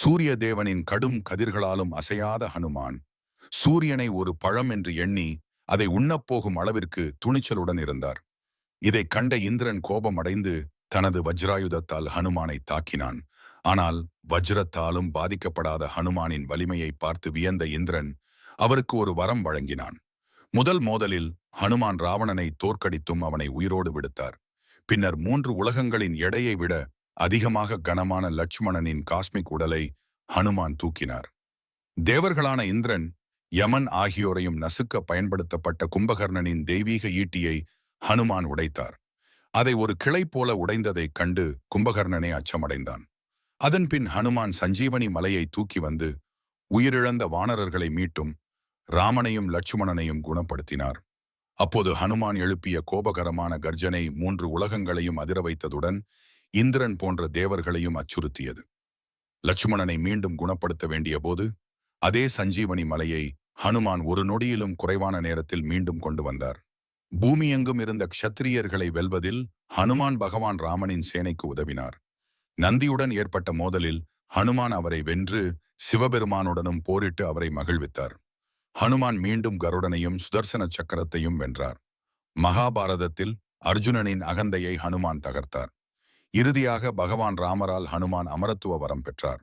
சூரிய தேவனின் கடும் கதிர்களாலும் அசையாத ஹனுமான். சூரியனை ஒரு பழம் என்று எண்ணி அதை உண்ணப்போகும் அளவிற்கு துணிச்சலுடன் இருந்தார். இதைக் கண்ட இந்திரன் கோபமடைந்து தனது வஜ்ராயுதத்தால் ஹனுமானை தாக்கினான். ஆனால் வஜ்ரத்தாலும் பாதிக்கப்படாத ஹனுமானின் வலிமையை பார்த்து வியந்த இந்திரன் அவருக்கு ஒரு வரம் வழங்கினான். முதல் மோதலில் ஹனுமான் ராவணனை தோற்கடித்தும் அவனை உயிரோடு விடுத்தார். பின்னர் மூன்று உலகங்களின் எடையை விட அதிகமாக கனமான லட்சுமணனின் காஸ்மிக் உடலை ஹனுமான் தூக்கினார். தேவர்களான இந்திரன் யமன் ஆகியோரையும் நசுக்க பயன்படுத்தப்பட்ட கும்பகர்ணனின் தெய்வீக ஈட்டியை ஹனுமான் உடைத்தார். அதை ஒரு கிளை போல உடைந்ததைக் கண்டு கும்பகர்ணனே அச்சமடைந்தான். அதன்பின் ஹனுமான் சஞ்சீவனி மலையை தூக்கி வந்து உயிரிழந்த வானரர்களை மீட்டும் ராமனையும் லட்சுமணனையும் குணப்படுத்தினார். அப்போது ஹனுமான் எழுப்பிய கோபகரமான கர்ஜனை மூன்று உலகங்களையும் அதிர வைத்ததுடன் இந்திரன் போன்ற தேவர்களையும் அச்சுறுத்தியது. லட்சுமணனை மீண்டும் குணப்படுத்த வேண்டிய போது அதே சஞ்சீவனி மலையை ஹனுமான் ஒரு நொடியிலும் குறைவான நேரத்தில் மீண்டும் கொண்டு வந்தார். பூமியெங்கும் இருந்த க்ஷத்திரியர்களை வெல்வதில் ஹனுமான் பகவான் ராமனின் சேனைக்கு உதவினார். நந்தியுடன் ஏற்பட்ட மோதலில் ஹனுமான் அவரை வென்று சிவபெருமானுடனும் போரிட்டு அவரை மகிழ்வித்தார். ஹனுமான் மீண்டும் கருடனையும் சுதர்சன சக்கரத்தையும் வென்றார். மகாபாரதத்தில் அர்ஜுனனின் அகந்தையை ஹனுமான் தகர்த்தார். இறுதியாக பகவான் ராமரால் ஹனுமான் அமரத்துவ வரம் பெற்றார்.